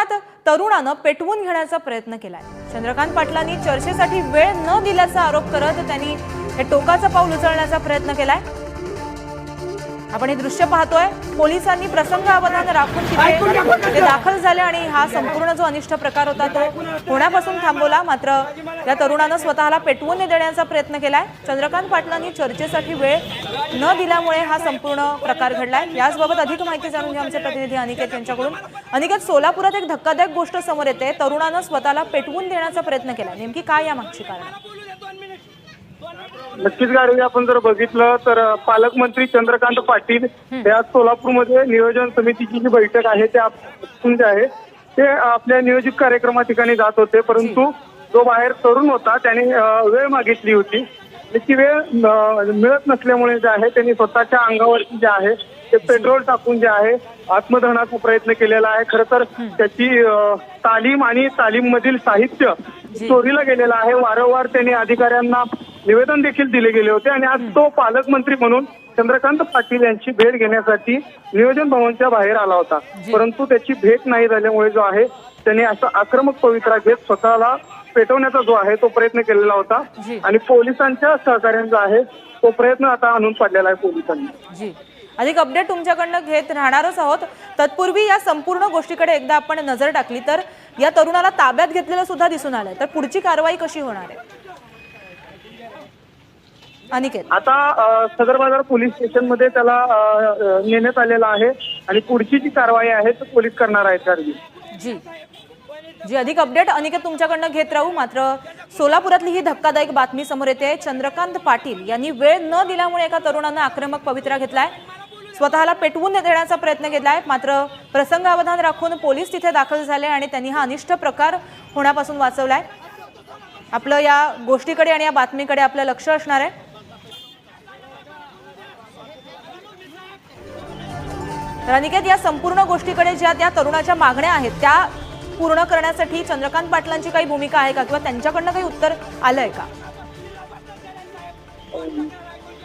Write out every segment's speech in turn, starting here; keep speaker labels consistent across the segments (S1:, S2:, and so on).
S1: घरात तरुणानं पेटवून घेण्याचा प्रयत्न केलाय. चंद्रकांत पाटलांनी चर्चेसाठी वेळ न दिल्याचा आरोप करत त्यांनी हे टोकाचं पाऊल उचलण्याचा प्रयत्न केलाय. आपण हे दृश्य पाहतोय. पोलिसांनी प्रसंगावधान राखून तिथे ते दाखल झाले आणि हा संपूर्ण जो अनिष्ट प्रकार होता तो होण्यापासून थांबवला. मात्र या तरुणानं स्वतःला पेटवून देण्याचा प्रयत्न केलाय. चंद्रकांत पाटलांनी चर्चेसाठी वेळ न दिल्यामुळे हा संपूर्ण प्रकार घडलाय. याचबाबत अधिक माहिती जाणून घ्या आमचे प्रतिनिधी अनिकेत यांच्याकडून. अनिकेत सोलापुरात एक धक्कादायक गोष्ट समोर येते. तरुणानं स्वतःला पेटवून देण्याचा प्रयत्न केलाय. नेमकी काय या मागची कारण?
S2: नक्कीच गाडवी आपण जर बघितलं तर पालकमंत्री चंद्रकांत पाटील हे आज सोलापूरमध्ये नियोजन समितीची जी बैठक आहे त्या जे आहे ते आपल्या नियोजित कार्यक्रमा ठिकाणी जात होते. परंतु जो बाहेर तरुण होता त्याने वेळ मागितली होती. ती वेळ मिळत नसल्यामुळे जे आहे त्यांनी स्वतःच्या अंगावरती जे आहे ते पेट्रोल टाकून जे आहे आत्मदहनाचा प्रयत्न केलेला आहे. खरं तर त्याची तालीम आणि तालीम मधील साहित्य चोरीला गेलेलं आहे. वारंवार त्यांनी अधिकाऱ्यांना निवेदन देखील दिले गेले होते आणि आज तो पालकमंत्री म्हणून चंद्रकांत पाटील यांची भेट घेण्यासाठी नियोजन भवनच्या बाहेर आला होता. परंतु त्याची भेट नाही झाल्यामुळे जो आहे त्यांनी असा आक्रमक पवित्रा घेत स्वतःला पेटवण्याचा जो आहे तो प्रयत्न केलेला होता.
S1: जी.
S2: आणि पोलिसांच्या सहकार्यांचा आहे तो प्रयत्न आता आणून पडलेला आहे पोलिसांनी.
S1: जी. अधिक अपडेट तुमच्याकडनं घेत राहणारच आहोत. तत्पूर्वी या संपूर्ण गोष्टीकडे एकदा आपण नजर टाकली तर या तरुणाला ताब्यात घेतलेलं सुद्धा दिसून आलंय. तर पुढची कारवाई कशी होणार आहे? अनिकेत.
S2: आता सदर बाजार पोलीस स्टेशनमध्ये त्याला अ, अ, नेण्यात आलेला आहे आणि पुढची जी कारवाई आहे ती पोलीस करणार आहेत गाडवी
S1: जी. जी अधिक अपडेट. अनिकेत तुमच्याकडनं घेत राहू. मात्र सोलापुरातली ही धक्कादायक बातमी समोर येते. चंद्रकांत पाटील यांनी वेळ न दिल्यामुळे एका तरुणानं आक्रमक पवित्रा घेतलाय. स्वतःला पेटवून देण्याचा प्रयत्न केलाय मात्र प्रसंगावधान राखून पोलीस तिथे दाखल झाले आणि त्यांनी हा अनिष्ट प्रकार होण्यापासून वाचवलाय. आपलं या गोष्टीकडे आणि या बातमीकडे आपलं लक्ष असणार आहे. तर अनिकेत या संपूर्ण गोष्टीकडे ज्या त्या तरुणाच्या मागण्या आहेत त्या पूर्ण करण्यासाठी चंद्रकांत पाटलांची काही भूमिका आहे का? किंवा त्यांच्याकडनं काही उत्तर आलंय का?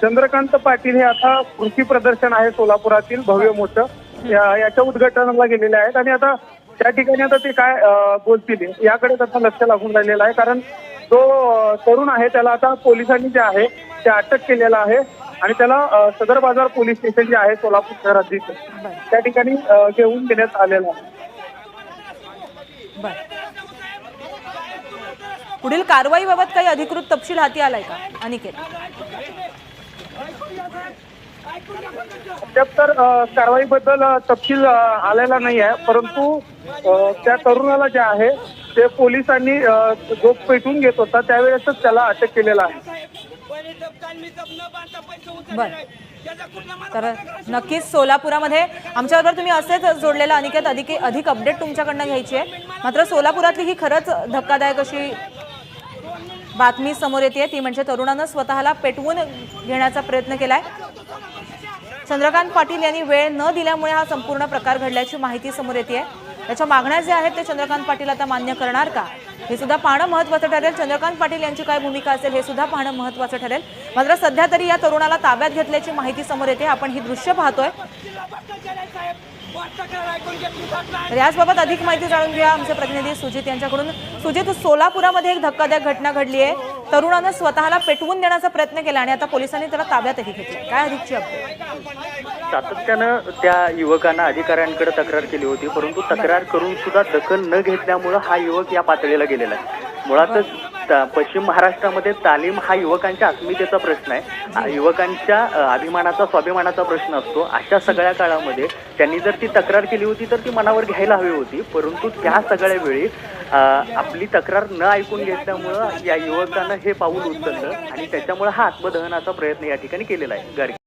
S2: चंद्रकांत पाटील हे आता कृषी प्रदर्शन आहे सोलापुरातील भव्य मोठं याच्या उद्घाटनाला गेलेले आहेत आणि आता त्या ठिकाणी आता ते काय बोलतील याकडे त्याचं लक्ष लागून राहिलेलं आहे. कारण जो तरुण आहे त्याला आता पोलिसांनी जे आहे ते अटक केलेला आहे. आणि त्याला सदर बाजार पोलीस स्टेशन जे आहे सोलापूर शहरात दिसतं त्या ठिकाणी घेऊन देण्यात आलेलं आहे.
S1: पुढील कारवाईबाबत काही अधिकृत तपशील हाती आलाय का? अनिकेत.
S2: अद्याप तर कारवाईबद्दल तपशील आलेला नाही आहे. परंतु त्या तरुणाला जे आहे ते पोलिसांनी जो पेटून घेत होता. त्यावेळेसच त्याला अटक केलेला आहे.
S1: तर नक्कीच सोलापुरामध्ये आमच्याबरोबर तुम्ही असेच जोडलेलं अनिकेत अधिक अधिक अपडेट तुमच्याकडनं घ्यायची आहे. मात्र सोलापुरातली ही खरंच धक्कादायक अशी बातमी समोर येते. ती म्हणजे तरुणानं स्वतःला पेटवून घेण्याचा प्रयत्न केलाय. चंद्रकांत पाटील यांनी वेळ न दिल्यामुळे हा संपूर्ण प्रकार घडल्याची माहिती समोर येते. त्याच्या मागण्या ज्या आहेत ते चंद्रकांत पाटील आता मान्य करणार का? हे सुद्धा पाहणं महत्वाचं ठरेल. चंद्रकांत पाटील यांची काय भूमिका असेल हे सुद्धा पाहणं महत्वाचं ठरेल. मात्र सध्या तरी या तरुणाला ताब्यात घेतल्याची माहिती समोर येते. आपण ही दृश्य पाहतोय. तर याचबाबत अधिक माहिती जाणून घ्या. आमचे प्रतिनिधी सुजित यांच्याकडून. सुजित सोलापुरामध्ये एक धक्कादायक घटना घडली आहे. तरुणानं स्वतःला पेटवून देण्याचा प्रयत्न केला आणि आता पोलिसांनी त्याला ताब्यातही घेतलं काय अधिकची अपडेट
S3: सातत्यानं त्या युवकांना अधिकाऱ्यांकडे तक्रार केली होती परंतु तक्रार करून सुद्धा दखल न घेतल्यामुळं हा युवक या पातळीला गेलेला आहे. मुळातच त- पश्चिम महाराष्ट्रामध्ये तालीम हा युवकांच्या अस्मितेचा प्रश्न आहे. युवकांच्या अभिमानाचा स्वाभिमानाचा प्रश्न असतो. अशा सगळ्या काळामध्ये त्यांनी जर ती तक्रार केली होती तर ती मनावर घ्यायला हवी होती. परंतु त्या सगळ्या वेळी आपली तक्रार न ऐकून घेतल्यामुळं या युवकानं हे पाऊल उचललं आणि त्याच्यामुळे हा आत्मदहनाचा प्रयत्न या ठिकाणी केलेला आहे. गाडगे